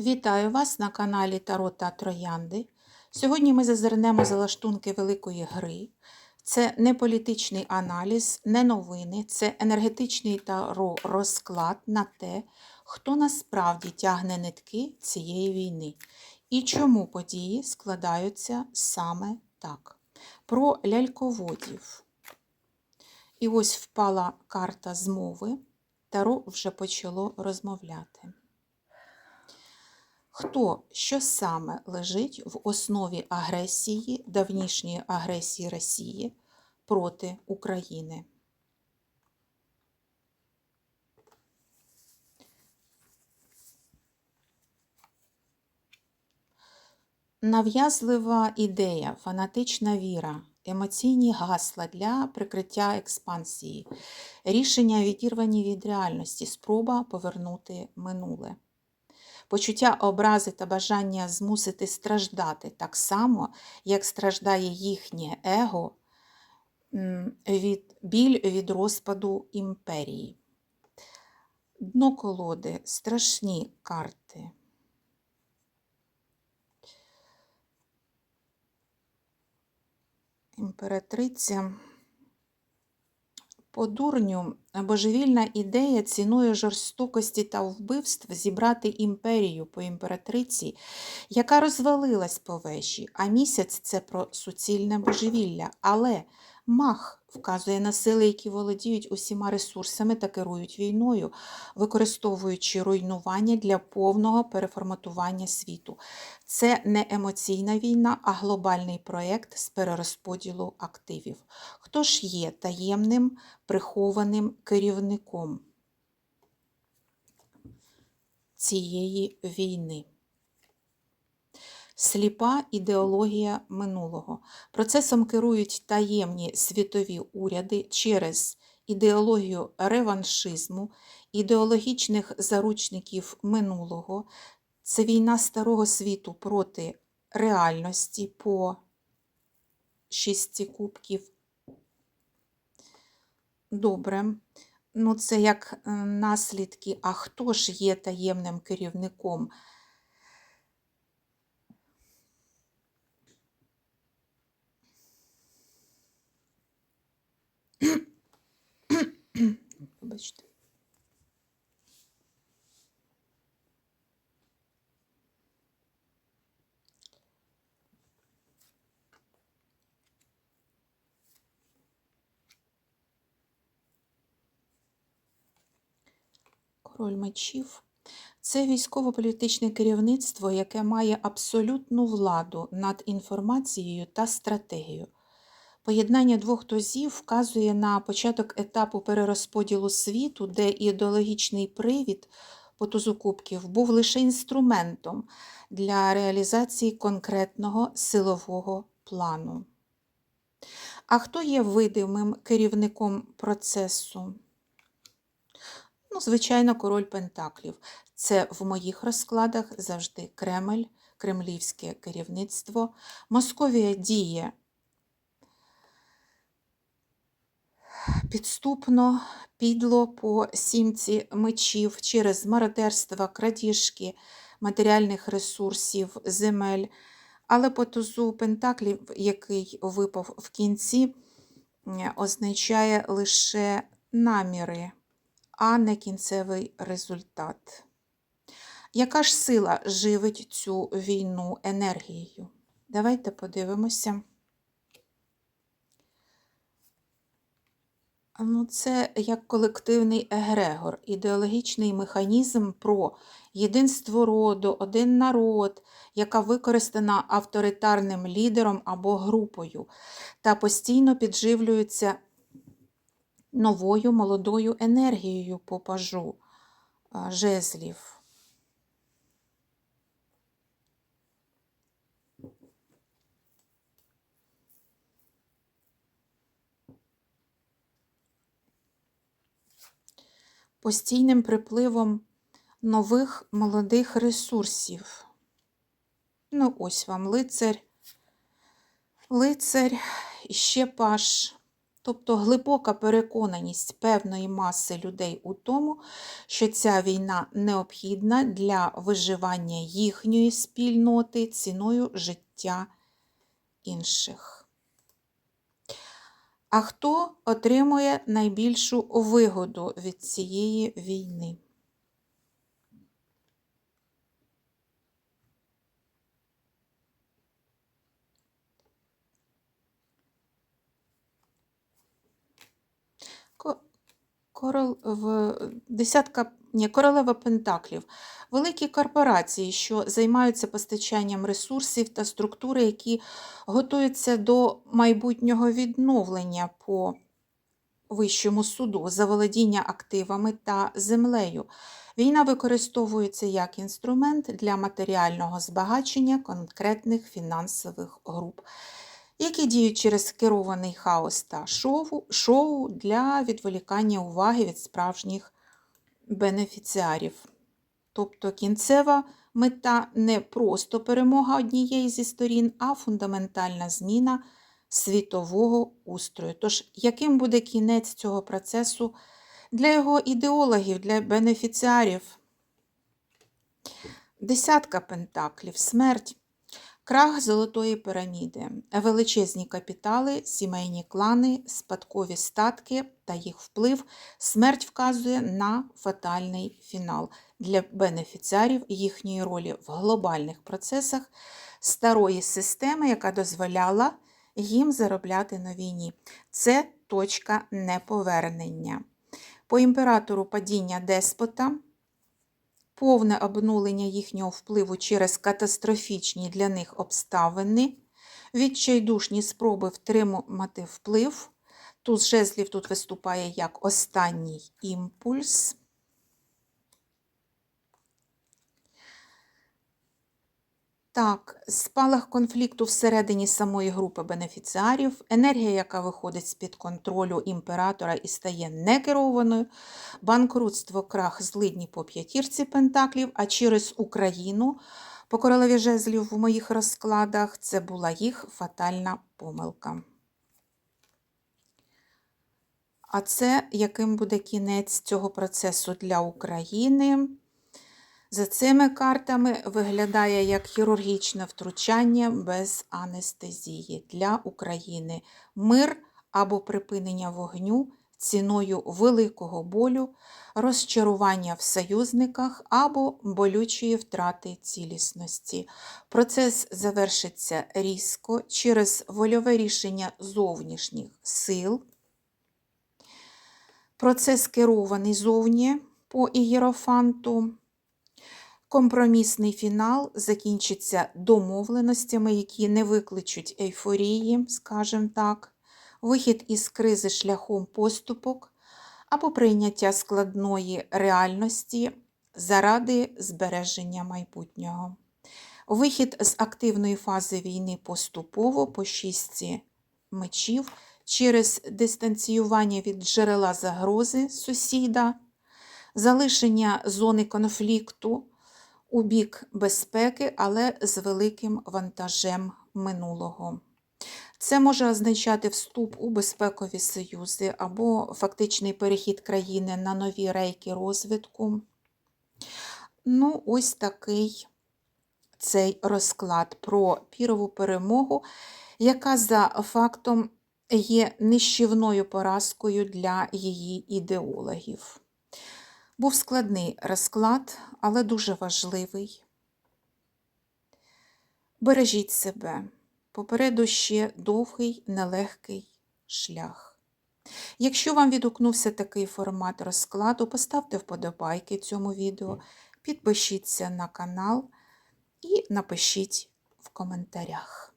Вітаю вас на каналі Таро та Троянди. Сьогодні ми зазирнемо за лаштунки великої гри. Це не політичний аналіз, не новини, це енергетичний таро розклад на те, хто насправді тягне нитки цієї війни і чому події складаються саме так. Про ляльководів. І ось впала карта змови. Таро вже почало розмовляти. Хто, що саме лежить в основі агресії, давнішньої агресії Росії проти України? Нав'язлива ідея, фанатична віра, емоційні гасла для прикриття експансії, рішення відірвані від реальності, спроба повернути минуле почуття образи та бажання змусити страждати так само, як страждає їхнє его від біль від розпаду імперії. Дно колоди страшні карти. Імператриця. По дурню божевільна ідея ціною жорстокості та вбивств зібрати імперію по імператриці, яка розвалилась по вежі, а місяць це про суцільне божевілля. Але мах вказує на сили, які володіють усіма ресурсами та керують війною, використовуючи руйнування для повного переформатування світу. Це не емоційна війна, а глобальний проєкт з перерозподілу активів. Хто ж є таємним прихованим керівником цієї війни? Сліпа ідеологія минулого. Процесом керують таємні світові уряди через ідеологію реваншизму, ідеологічних заручників минулого. Це війна старого світу проти реальності по шісті кубків. Добре. Ну, це як е, наслідки. А хто ж є таємним керівником? Вибачте. Король мечів це військово-політичне керівництво, яке має абсолютну владу над інформацією та стратегією. Поєднання двох тозів вказує на початок етапу перерозподілу світу, де ідеологічний привід по тузу кубків був лише інструментом для реалізації конкретного силового плану. А хто є видимим керівником процесу? Ну, звичайно, король Пентаклів. Це в моїх розкладах завжди Кремль, кремлівське керівництво. Московія діє підступно, підло по сімці мечів через мародерство, крадіжки матеріальних ресурсів, земель. Але по тузу Пентаклів, який випав в кінці, означає лише наміри, а не кінцевий результат. Яка ж сила живить цю війну енергією? Давайте подивимося. Ну, Це як колективний егрегор, ідеологічний механізм про єдинство роду, один народ, яка використана авторитарним лідером або групою, та постійно підживлюється новою молодою енергією по пажу жезлів. Постійним припливом нових молодих ресурсів. Ну, ось вам лицар, лицар, і ще паш, тобто глибока переконаність певної маси людей у тому, що ця війна необхідна для виживання їхньої спільноти ціною життя інших. А хто отримує найбільшу вигоду від цієї війни? Корол в десятка ні, королева Пентаклів. Великі корпорації, що займаються постачанням ресурсів та структури, які готуються до майбутнього відновлення по вищому суду, заволодіння активами та землею. Війна використовується як інструмент для матеріального збагачення конкретних фінансових груп, які діють через керований хаос та шоу, шоу для відволікання уваги від справжніх бенефіціарів. Тобто кінцева мета не просто перемога однієї зі сторін, а фундаментальна зміна світового устрою. Тож, яким буде кінець цього процесу для його ідеологів, для бенефіціарів? Десятка пентаклів, смерть. Крах золотої піраміди, величезні капітали, сімейні клани, спадкові статки та їх вплив. Смерть вказує на фатальний фінал для бенефіціарів їхньої ролі в глобальних процесах старої системи, яка дозволяла їм заробляти на війні. Це точка неповернення. По імператору падіння деспота повне обнулення їхнього впливу через катастрофічні для них обставини, відчайдушні спроби втримати вплив. Туз жезлів тут виступає як останній імпульс. Так, спалах конфлікту всередині самої групи бенефіціарів, енергія, яка виходить з-під контролю імператора і стає некерованою, банкрутство, крах, злидні по п'ятірці пентаклів, а через Україну по королеві жезлів в моїх розкладах це була їх фатальна помилка. А це яким буде кінець цього процесу для України? За цими картами виглядає як хірургічне втручання без анестезії для України. Мир або припинення вогню ціною великого болю, розчарування в союзниках або болючої втрати цілісності. Процес завершиться різко через вольове рішення зовнішніх сил. Процес керований зовні по ієрофанту. Компромісний фінал закінчиться домовленостями, які не викличуть ейфорії, скажімо так, вихід із кризи шляхом поступок або прийняття складної реальності заради збереження майбутнього. Вихід з активної фази війни поступово по шістці мечів через дистанціювання від джерела загрози сусіда, залишення зони конфлікту у бік безпеки, але з великим вантажем минулого. Це може означати вступ у безпекові союзи або фактичний перехід країни на нові рейки розвитку. Ну, ось такий цей розклад про пірову перемогу, яка за фактом є нищівною поразкою для її ідеологів. Був складний розклад, але дуже важливий. Бережіть себе. Попереду ще довгий, нелегкий шлях. Якщо вам відгукнувся такий формат розкладу, поставте вподобайки цьому відео, підпишіться на канал і напишіть в коментарях.